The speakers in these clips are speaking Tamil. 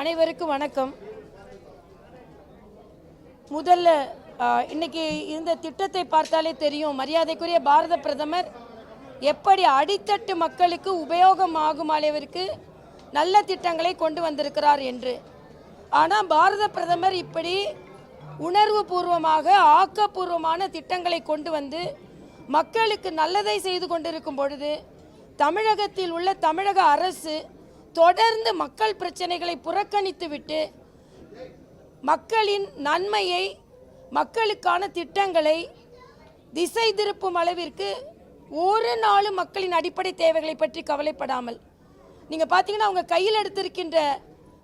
அனைவருக்கும் வணக்கம். முதல்ல இன்னைக்கு இந்த திட்டத்தை பார்த்தாலே தெரியும். மரியாதைக்குரிய பாரத பிரதமர் எப்படி அடித்தட்டு மக்களுக்கு உபயோகமாகும் அளவிற்கு நல்ல திட்டங்களை கொண்டு வந்திருக்கிறார் என்று. ஆனால் பாரத பிரதமர் இப்படி உணர்வு பூர்வமாக ஆக்கப்பூர்வமான திட்டங்களை கொண்டு வந்து மக்களுக்கு நல்லதை செய்து கொண்டிருக்கும் பொழுது தமிழகத்தில் உள்ள தமிழக அரசு தொடர்ந்து மக்கள் பிரச்சனைகளை புறக்கணித்துவிட்டு மக்களின் நன்மையை மக்களுக்கான திட்டங்களை திசை திருப்பும் அளவிற்கு ஒரு நாளும் மக்களின் அடிப்படை தேவைகளை பற்றி கவலைப்படாமல். நீங்கள் பார்த்தீங்கன்னா அவங்க கையில் எடுத்திருக்கின்ற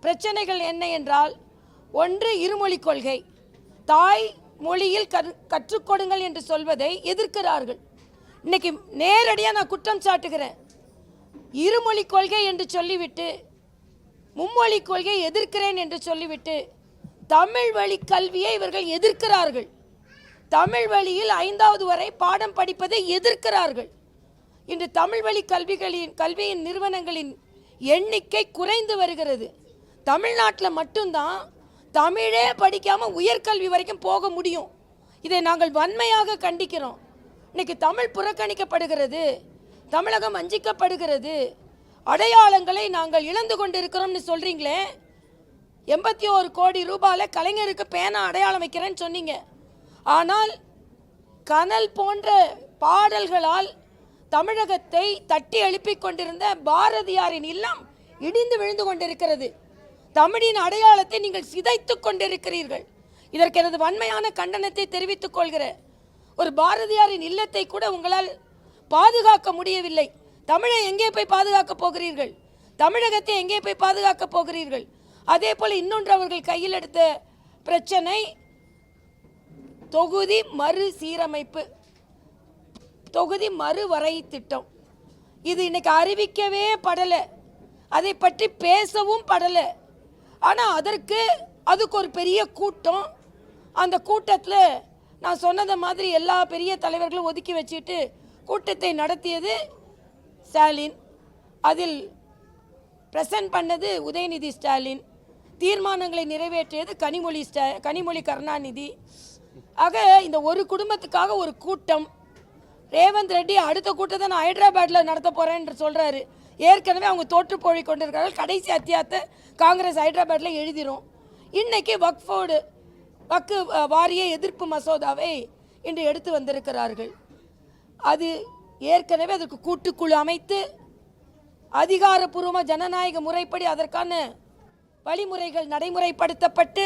பிரச்சனைகள் என்ன என்றால் ஒன்று இருமொழி கொள்கை. தாய் மொழியில் கற்றுக்கொடுங்கள் என்று சொல்வதை எதிர்க்கிறார்கள். இன்னைக்கு நேரடியாக நான் குற்றம் சாட்டுகிறேன். இருமொழி கொள்கை என்று சொல்லிவிட்டு மும்மொழி கொள்கையை எதிர்க்கிறேன் என்று சொல்லிவிட்டு தமிழ் வழி கல்வியை இவர்கள் எதிர்க்கிறார்கள். தமிழ் வழியில் ஐந்தாவது வரை பாடம் படிப்பதை எதிர்க்கிறார்கள். இன்று தமிழ் வழி கல்விகளின் கல்வியின் நிறுவனங்களின் எண்ணிக்கை குறைந்து வருகிறது. தமிழ்நாட்டில் மட்டும்தான் தமிழே படிக்காமல் உயர்கல்வி வரைக்கும் போக முடியும். இதை நாங்கள் வன்மையாக கண்டிக்கிறோம். இன்னைக்கு தமிழ் புறக்கணிக்கப்படுகிறது. தமிழகம் வஞ்சிக்கப்படுகிறது. அடையாளங்களை நாங்கள் இழந்து கொண்டிருக்கிறோம்னு சொல்கிறீங்களே எண்பத்தி ஒரு கோடி ரூபாயில் கலைஞருக்கு பேனா அடையாளம் வைக்கிறேன்னு சொன்னீங்க. ஆனால் கனல் போன்ற பாடல்களால் தமிழகத்தை தட்டி எழுப்பிக் கொண்டிருந்த பாரதியாரின் இல்லம் இடிந்து விழுந்து கொண்டிருக்கிறது. தமிழின் அடையாளத்தை நீங்கள் சிதைத்து கொண்டிருக்கிறீர்கள். இதற்கு எனது வன்மையான கண்டனத்தை தெரிவித்துக் கொள்கிற ஒரு பாரதியாரின் இல்லத்தை கூட உங்களால் பாதுகாக்க முடியவில்லை. தமிழை எங்கே போய் பாதுகாக்க போகிறீர்கள்? தமிழகத்தை எங்கே போய் பாதுகாக்க போகிறீர்கள்? அதே போல் இன்னொன்று அவர்கள் கையில் எடுத்த பிரச்சனை தொகுதி மறு சீரமைப்பு தொகுதி மறுவரை திட்டம் இது இன்னைக்கு அறிவிக்கவே படலை. அதை பற்றி பேசவும் படலை. ஆனால் அதற்கு அதுக்கு ஒரு பெரிய கூட்டம். அந்த கூட்டத்தில் நான் சொன்னதை மாதிரி எல்லா பெரிய தலைவர்களும் ஒதுக்கி வச்சுட்டு கூட்டத்தை நடத்தியது ஸ்டாலின். அதில் பிரசன்ட் பண்ணது உதயநிதி ஸ்டாலின். தீர்மானங்களை நிறைவேற்றியது கனிமொழி ஸ்டா கனிமொழி கருணாநிதி. ஆக இந்த ஒரு குடும்பத்துக்காக ஒரு கூட்டம். ரேவந்த் ரெட்டி அடுத்த கூட்டத்தை நான் ஹைதராபாத்தில் நடத்த போகிறேன்னு சொல்கிறாரு ஏற்கனவே அவங்க தோற்று போய் கொண்டிருக்கிறார்கள். கடைசி அத்தியாத்தை காங்கிரஸ் ஹைதராபாத்தில் எழுதிரும். இன்றைக்கி வக்ஃபோர்டு வக்கு வாரிய எதிர்ப்பு மசோதாவை இன்று எடுத்து வந்திருக்கிறார்கள். அது ஏற்கனவே அதற்கு கூட்டுக்குழு அமைத்து அதிகாரப்பூர்வ ஜனநாயக முறைப்படி அதற்கான வழிமுறைகள் நடைமுறைப்படுத்தப்பட்டு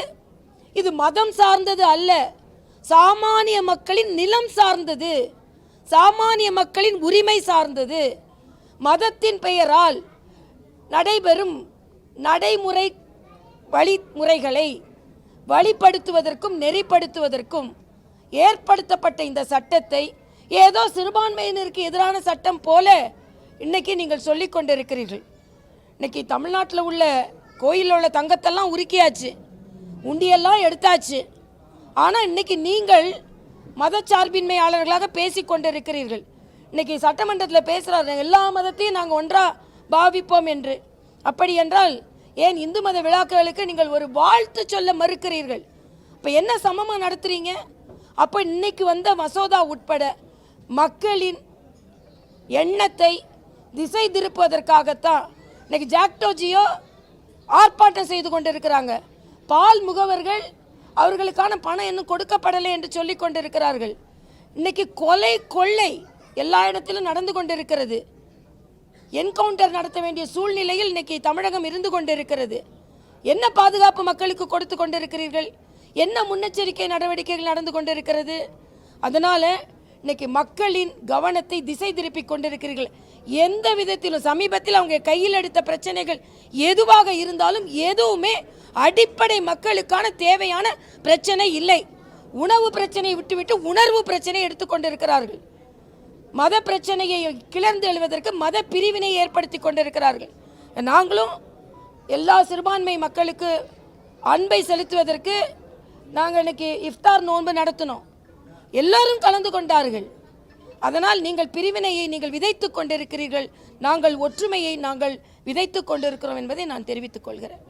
இது மதம் சார்ந்தது அல்ல சாமானிய மக்களின் நிலம் சார்ந்தது சாமானிய மக்களின் உரிமை சார்ந்தது. மதத்தின் பெயரால் நடைபெறும் நடைமுறை வழிமுறைகளை வழிப்படுத்துவதற்கும் நெறிப்படுத்துவதற்கும் ஏற்படுத்தப்பட்ட இந்த சட்டத்தை ஏதோ சிறுபான்மையினருக்கு எதிரான சட்டம் போல இன்னைக்கு நீங்கள் சொல்லி கொண்டிருக்கிறீர்கள். இன்னைக்கு தமிழ்நாட்டில் உள்ள கோயிலில் உள்ள தங்கத்தெல்லாம் உருக்கியாச்சு. உண்டியெல்லாம் எடுத்தாச்சு. ஆனால் இன்னைக்கு நீங்கள் மதச்சார்பின்மையாளர்களாக பேசி கொண்டிருக்கிறீர்கள். இன்னைக்கு சட்டமன்றத்தில் பேசுகிறாரு எல்லா மதத்தையும் நாங்கள் ஒன்றாக பாவிப்போம் என்று. அப்படி என்றால் ஏன் இந்து மத விழாக்களுக்கு நீங்கள் ஒரு வாழ்த்து சொல்ல மறுக்கிறீர்கள்? இப்போ என்ன சமமாக நடத்துகிறீங்க அப்போ இன்னைக்கு வந்த மசோதா உட்பட மக்களின் எண்ணத்தை திசை திருப்புவதற்காகத்தான் இன்னைக்கு ஜாக்டோஜியோ ஆர்ப்பாட்டம் செய்து கொண்டிருக்கிறாங்க. பால் முகவர்கள் அவர்களுக்கான பணம் இன்னும் கொடுக்கப்படலை என்று சொல்லி கொண்டிருக்கிறார்கள். இன்னைக்கு கொலை கொள்ளை எல்லா இடத்திலும் நடந்து கொண்டிருக்கிறது. என்கவுண்டர் நடத்த வேண்டிய சூழ்நிலையில் இன்னைக்கு தமிழகம் இருந்து கொண்டிருக்கிறது. என்ன பாதுகாப்பு மக்களுக்கு கொடுத்து கொண்டிருக்கிறீர்கள்? என்ன முன்னெச்சரிக்கை நடவடிக்கைகள் நடந்து கொண்டிருக்கிறது? அதனால் இன்னைக்கு மக்களின் கவனத்தை திசை திருப்பி கொண்டிருக்கிறீர்கள். எந்த விதத்திலும் சமீபத்தில் அவங்க கையில் எடுத்த பிரச்சனைகள் எதுவாக இருந்தாலும் எதுவுமே அடிப்படை மக்களுக்கான தேவையான பிரச்சனை இல்லை. உணவு பிரச்சனையை விட்டுவிட்டு உணர்வு பிரச்சனையை எடுத்துக்கொண்டிருக்கிறார்கள் மத பிரச்சனையை கிளர்ந்து எழுவதற்கு மத பிரிவினை ஏற்படுத்தி கொண்டிருக்கிறார்கள். நாங்களும் எல்லா சிறுபான்மை மக்களுக்கு அன்பை செலுத்துவதற்கு நாங்கள் இன்னைக்கு இஃப்தார் நோன்பு நடத்தினோம். எல்லாரும் கலந்து கொண்டார்கள். அதனால் நீங்கள் பிரிவினையை நீங்கள் விதைத்து கொண்டிருக்கிறீர்கள். நாங்கள் ஒற்றுமையை நாங்கள் விதைத்து கொண்டிருக்கிறோம் என்பதை நான் தெரிவித்துக் கொள்கிறேன்.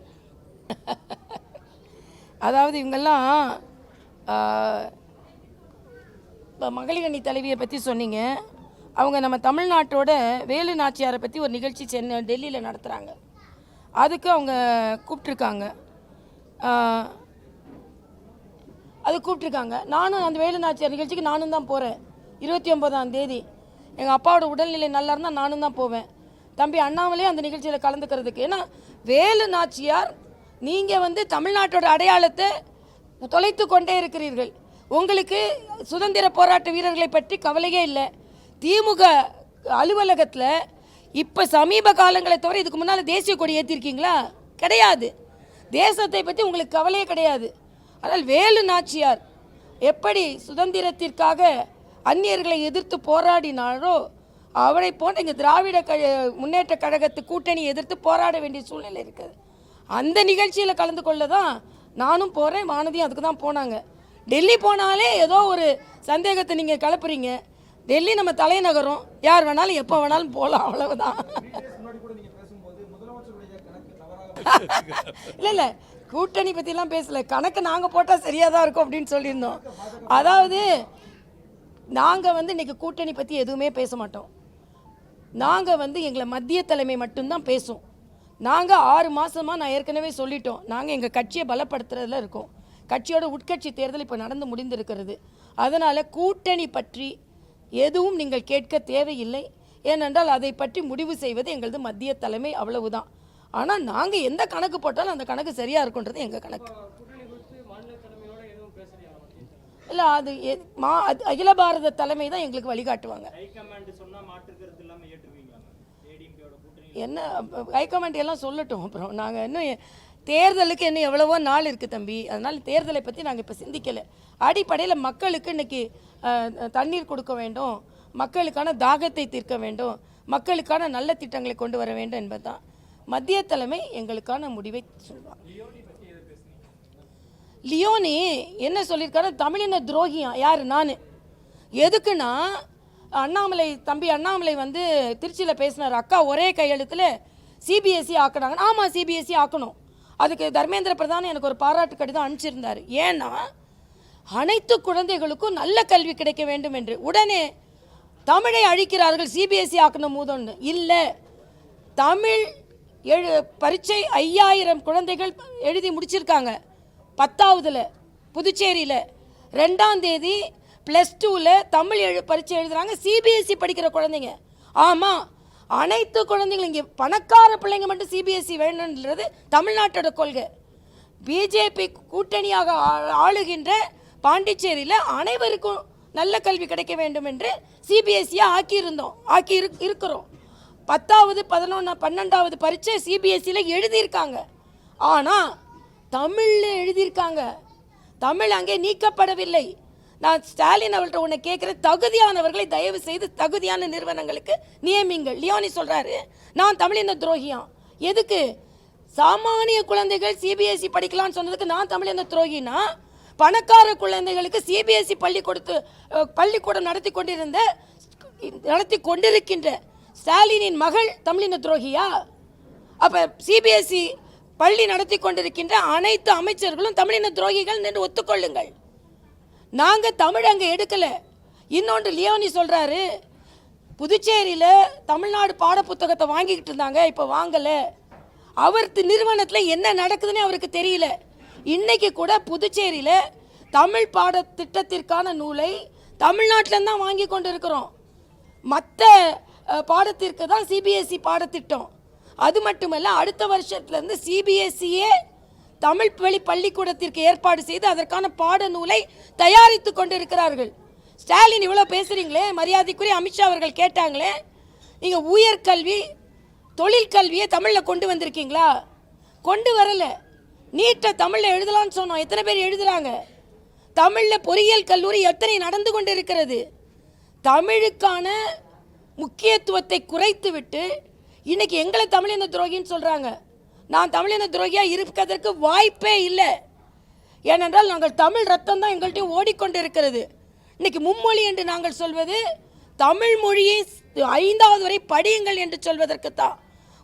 அதாவது இவங்கெல்லாம் இப்போ மகளிரணி தலைவியை பற்றி சொன்னீங்க. அவங்க நம்ம தமிழ்நாட்டோட வேலு நாச்சியாரை பற்றி ஒரு நிகழ்ச்சி சென்னை டெல்லியில் நடத்துகிறாங்க அதுக்கு அவங்க கூப்பிட்ருக்காங்க அது கூப்பிட்ருக்காங்க நானும் அந்த வேலு நாச்சியார் நிகழ்ச்சிக்கு நானும் தான் போகிறேன் இருபத்தி ஒன்பதாம் தேதி. எங்கள் அப்பாவோட உடல்நிலை நல்லா இருந்தால் நானும் தான் போவேன். தம்பி அண்ணாமலே அந்த நிகழ்ச்சியில் கலந்துக்கிறதுக்கு. ஏன்னா வேலு நாச்சியார் நீங்கள் வந்து தமிழ்நாட்டோட அடையாளத்தை தொலைத்து கொண்டே இருக்கிறீர்கள். உங்களுக்கு சுதந்திர போராட்ட வீரர்களை பற்றி கவலையே இல்லை. திமுக அலுவலகத்தில் இப்போ சமீப காலங்களை தவிர இதுக்கு முன்னால் தேசிய கொடி ஏற்றிருக்கீங்களா கிடையாது. தேசத்தை பற்றி உங்களுக்கு கவலையே கிடையாது. ஆனால் வேலு நாச்சியார் எப்படி சுதந்திரத்திற்காக அந்நியர்களை எதிர்த்து போராடினாரோ அவரை போன்ற இங்கே திராவிட க முன்னேற்ற கழகத்து கூட்டணி எதிர்த்து போராட வேண்டிய சூழ்நிலை இருக்குது. அந்த நிகழ்ச்சியில் கலந்து கொள்ள தான் நானும் போகிறேன் வானதியும் அதுக்கு தான் போனாங்க. டெல்லி போனாலே ஏதோ ஒரு சந்தேகத்தை நீங்கள் கிளப்புறீங்க. டெல்லி நம்ம தலைநகரம் யார் வேணாலும் எப்போ வேணாலும் போகலாம் அவ்வளவுதான். இல்லை இல்லை கூட்டணி பற்றிலாம் பேசலை. கணக்கு நாங்கள் போட்டால் சரியாக தான் இருக்கும் அப்படின்னு சொல்லியிருந்தோம். அதாவது நாங்கள் வந்து இன்னைக்கு கூட்டணி பற்றி எதுவுமே பேச மாட்டோம். நாங்கள் வந்து எங்களை மத்திய தலைமை மட்டும்தான் பேசும். நாங்கள் ஆறு மாதமாக நான் ஏற்கனவே சொல்லிட்டோம். நாங்கள் எங்கள் கட்சியை பலப்படுத்துறதுல இருக்கோம். கட்சியோட உட்கட்சி தேர்தல் இப்போ நடந்து முடிந்திருக்கிறது. அதனால் கூட்டணி பற்றி எதுவும் நீங்கள் கேட்க தேவையில்லை. ஏனென்றால் அதை பற்றி முடிவு செய்வது எங்களது மத்திய தலைமை அவ்வளவுதான். ஆனால் நாங்கள் எந்த கணக்கு போட்டாலும் அந்த கணக்கு சரியாக இருக்குன்றது எங்கள் கணக்கு. இல்லை அது மா அது அகில பாரத தலைமை தான் எங்களுக்கு வழிகாட்டுவாங்க. என்ன ஹைகமாண்ட் எல்லாம் சொல்லட்டும். அப்புறம் நாங்கள் இன்னும் தேர்தலுக்கு இன்னும் எவ்வளவோ நாள் இருக்குது தம்பி. அதனால் தேர்தலை பற்றி நாங்கள் இப்போ சிந்திக்கலை. அடிப்படையில் மக்களுக்கு இன்னைக்கு தண்ணீர் கொடுக்க வேண்டும். மக்களுக்கான தாகத்தை தீர்க்க வேண்டும். மக்களுக்கான நல்ல திட்டங்களை கொண்டு வர வேண்டும் என்பது தான் மத்திய தலைமை எங்களுக்கான முடிவை சொல்வாங்க லியோனி என்ன சொல்லியிருக்காரு? தமிழின துரோகியா யார்? நான். எதுக்குன்னா அண்ணாமலை தம்பி அண்ணாமலை வந்து திருச்சியில் பேசினார். அக்கா ஒரே கையெழுத்தில் சிபிஎஸ்சி ஆக்குனாங்க. ஆமாம் சிபிஎஸ்சி ஆக்கணும். அதுக்கு தர்மேந்திர பிரதான் எனக்கு ஒரு பாராட்டு கடிதம் அனுப்பிச்சிருந்தார். ஏன்னா அனைத்து குழந்தைகளுக்கும் நல்ல கல்வி கிடைக்க வேண்டும் என்று. உடனே தமிழை அழிக்கிறார்கள் சிபிஎஸ்சி ஆக்கணும் மூதொன்று இல்லை தமிழ் எழு பரீட்சை ஐயாயிரம் குழந்தைகள் எழுதி முடிச்சிருக்காங்க. பத்தாவதுல புதுச்சேரியில். ரெண்டாம் தேதி ப்ளஸ் டூவில் தமிழ் எழு பரீட்சை எழுதுகிறாங்க சிபிஎஸ்சி படிக்கிற குழந்தைங்க. ஆமாம் அனைத்து குழந்தைங்களும் இங்கே பணக்கார பிள்ளைங்க மட்டும் சிபிஎஸ்சி வேணுன்றது தமிழ்நாட்டோட கொள்கை. பிஜேபி கூட்டணியாக ஆளுகின்ற பாண்டிச்சேரியில் அனைவருக்கும் நல்ல கல்வி கிடைக்க வேண்டும் என்று சிபிஎஸ்சியாக ஆக்கியிருந்தோம் ஆக்கி இருக்கிறோம். பத்தாவது பதினொன்று பன்னெண்டாவது பரீட்சை சிபிஎஸ்சியில் எழுதியிருக்காங்க. ஆனால் தமிழில் எழுதியிருக்காங்க. தமிழ் அங்கே நீக்கப்படவில்லை. நான் ஸ்டாலின் அவர்கிட்ட உன்னை கேட்குறேன் தகுதியானவர்களை தயவு செய்து தகுதியான நிறுவனங்களுக்கு நியமிங்கள் லியோனி சொல்கிறாரு நான் தமிழின துரோகியான் எதுக்கு? சாமானிய குழந்தைகள் சிபிஎஸ்சி படிக்கலாம்னு சொன்னதுக்கு நான் தமிழின துரோகினா? பணக்கார குழந்தைகளுக்கு சிபிஎஸ்சி பள்ளி கொடுத்து பள்ளிக்கூடம் நடத்தி கொண்டிருந்த நடத்தி கொண்டிருக்கின்ற ஸ்டாலினின் மகள் தமிழின துரோகியா? அப்போ சிபிஎஸ்சி பள்ளி நடத்தி கொண்டிருக்கின்ற அனைத்து அமைச்சர்களும் தமிழின துரோகிகள் என்று ஒத்துக்கொள்ளுங்கள். நாங்கள் தமிழ் அங்கே எடுக்கலை. இன்னொன்று லியோனி சொல்கிறாரு புதுச்சேரியில் தமிழ்நாடு பாடப்புத்தகத்தை வாங்கிக்கிட்டு இருந்தாங்க இப்போ வாங்கலை. அவர் நிறுவனத்தில் என்ன நடக்குதுன்னு அவருக்கு தெரியல. இன்றைக்கி கூட புதுச்சேரியில் தமிழ் பாடத்திட்டத்திற்கான நூலை தமிழ்நாட்டில் தான் வாங்கி கொண்டு இருக்கிறோம் மற்ற பாடத்திற்கு தான் சிபிஎஸ்சி பாடத்திட்டம். அது மட்டுமல்ல அடுத்த வருஷத்துலேருந்து சிபிஎஸ்சியே தமிழ் வழி பள்ளிக்கூடத்திற்கு ஏற்பாடு செய்து அதற்கான பாடநூலை தயாரித்து கொண்டிருக்கிறார்கள். ஸ்டாலின் இவ்வளோ பேசுகிறீங்களே மரியாதைக்குரிய அமித்ஷா அவர்கள் கேட்டாங்களே நீங்கள் உயர்கல்வி தொழிற்கல்வியை தமிழில் கொண்டு வந்திருக்கீங்களா? கொண்டு வரலை. நீட்டை தமிழில் எழுதலாம்னு சொன்னோம். எத்தனை பேர் எழுதுகிறாங்க தமிழில் பொறியியல் கல்லூரி எத்தனை நடந்து கொண்டு இருக்கிறது தமிழுக்கான முக்கியத்துவத்தை குறைத்துவிட்டு இன்றைக்கி எங்களை தமிழின துரோகின்னு சொல்கிறாங்க நான் தமிழின துரோகியாக இருப்பதற்கு வாய்ப்பே இல்லை. ஏனென்றால் நாங்கள் தமிழ் ரத்தம் தான் எங்கள்கிட்ட ஓடிக்கொண்டு இருக்கிறது இன்றைக்கி மும்மொழி என்று நாங்கள் சொல்வது தமிழ் மொழியை ஐந்தாவது வரை படியுங்கள் என்று சொல்வதற்கு தான்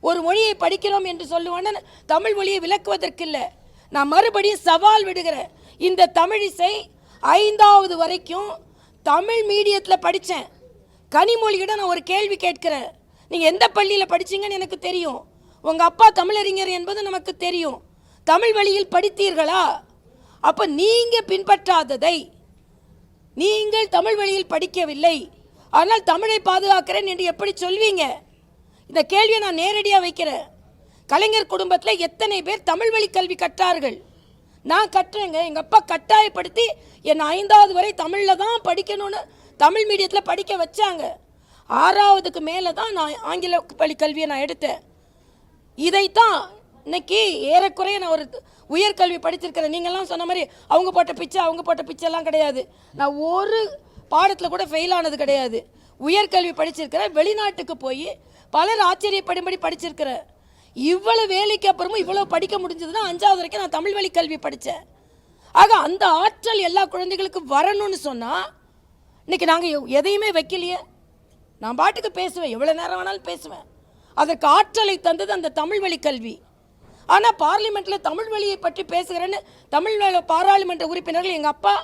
ஒரு மொழியை படிக்கிறோம் என்று சொல்லுவோன்னு தமிழ் மொழியை விளக்குவதற்கு இல்லை. நான் மறுபடியும் சவால் விடுகிறேன். இந்த தமிழிசை ஐந்தாவது வரைக்கும் தமிழ் மீடியத்தில் படித்தேன் கனிமொழியிடம் நான் ஒரு கேள்வி கேட்கிறேன். நீங்கள் எந்த பள்ளியில் படிச்சீங்கன்னு எனக்கு தெரியும். உங்கள் அப்பா தமிழறிஞர் என்பது நமக்கு தெரியும். தமிழ் வழியில் படித்தீர்களா? அப்போ நீங்கள் பின்பற்றாததை. நீங்கள் தமிழ் வழியில் படிக்கவில்லை. ஆனால் தமிழை பாதுகாக்கிறேன் என்று எப்படி சொல்வீங்க? இந்த கேள்வியை நான் நேரடியாக வைக்கிறேன். கலைஞர் குடும்பத்தில் எத்தனை பேர் தமிழ் வழி கல்வி கற்றார்கள்? நான் கட்டுறேங்க எங்கள் அப்பா கட்டாயப்படுத்தி என்னை ஐந்தாவது வரை தமிழில் தான் படிக்கணும்னு தமிழ் மீடியத்தில் படிக்க வச்சாங்க. ஆறாவதுக்கு மேலே தான் நான் ஆங்கில பள்ளி கல்வியை நான் எடுத்தேன். இதைத்தான் இன்னைக்கு ஏறக்குறைய நான் ஒரு உயர்கல்வி படிச்சிருக்கிறேன். நீங்கள்லாம் சொன்ன மாதிரி அவங்க போட்ட பிச்சை அவங்க போட்ட பிச்சைலாம் கிடையாது. நான் ஒரு பாடத்தில் கூட ஃபெயில் ஆனது கிடையாது. உயர்கல்வி படிச்சிருக்கிறேன். வெளிநாட்டுக்கு போய் பலர் ஆச்சரியப்படும்படி படிச்சிருக்கிறேன். இவ்வளோ வேலைக்கு அப்புறமும் இவ்வளோ படிக்க முடிஞ்சதுன்னா அஞ்சாவது வரைக்கும் நான் தமிழ் வழி கல்வி படித்தேன் ஆக அந்த ஆற்றல் எல்லா குழந்தைகளுக்கும் வரணும்னு சொன்னால் இன்னைக்கு நாங்கள் எதையுமே வைக்கலையே. நான் பாட்டுக்கு பேசுவேன். எவ்வளோ நேரம் வேணாலும் பேசுவேன். அதற்கு ஆற்றலை தந்தது அந்த தமிழ் வழி கல்வி. ஆனால் பார்லிமெண்ட்டில் தமிழ் வழியை பற்றி பேசுகிறேன்னு தமிழ் பாராளுமன்ற உறுப்பினர்கள் எங்கள் அப்பா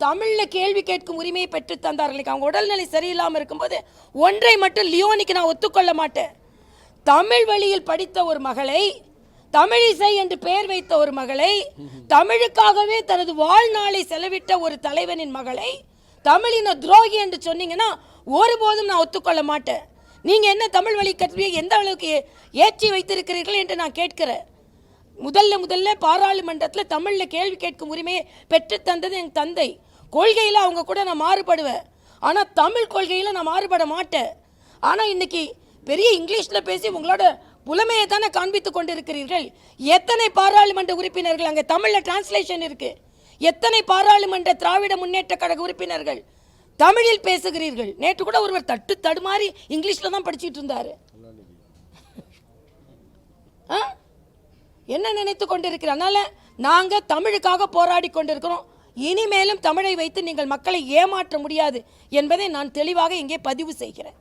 தமிழில் கேள்வி கேட்கும் உரிமையை பெற்று தந்தார்கள். அவங்க உடல்நிலை சரியில்லாமல் இருக்கும்போது ஒன்றை மட்டும் லியோனிக்கு நான் ஒத்துக்கொள்ள மாட்டேன். தமிழ் வழியில் படித்த ஒரு மகளை தமிழிசை என்று பெயர் வைத்த ஒரு மகளை தமிழுக்காகவே தனது வாழ்நாளை செலவிட்ட ஒரு தலைவனின் மகளை தமிழின துரோகி என்று சொன்னீங்கன்னா ஒருபோதும் நான் ஒத்துக்கொள்ள மாட்டேன். நீங்கள் என்ன தமிழ் வழி கல்வியை எந்த அளவுக்கு ஏற்றி வைத்திருக்கிறீர்கள் என்று நான் கேட்கிறேன். முதல்ல முதல்ல பாராளுமன்றத்தில் தமிழில் கேள்வி கேட்கும் உரிமையை பெற்று தந்தது என் தந்தை. கொள்கையில் அவங்க கூட நான் மாறுபடுவேன். ஆனால் தமிழ் கொள்கையில் நான் மாறுபட மாட்டேன். ஆனால் இன்னைக்கு பெரிய இங்கிலீஷில் பேசி உங்களோட புலமையை தானே காண்பித்து கொண்டிருக்கிறீர்கள். எத்தனை பாராளுமன்ற உறுப்பினர்கள் அங்கே தமிழில் டிரான்ஸ்லேஷன் இருக்குது எத்தனை பாராளுமன்ற திராவிட முன்னேற்ற கழக உறுப்பினர்கள் தமிழில் பேசுகிறீர்கள்? நேற்று கூட ஒருவர் தட்டு தடுமாறி இங்கிலீஷில் தான் படிச்சுட்டு இருந்தார். ஆ? என்ன நினைத்து கொண்டிருக்கிற அதனால் நாங்கள் தமிழுக்காக போராடி கொண்டிருக்கிறோம். இனிமேலும் தமிழை வைத்து நீங்கள் மக்களை ஏமாற்ற முடியாது என்பதை நான் தெளிவாக இங்கே பதிவு செய்கிறேன்.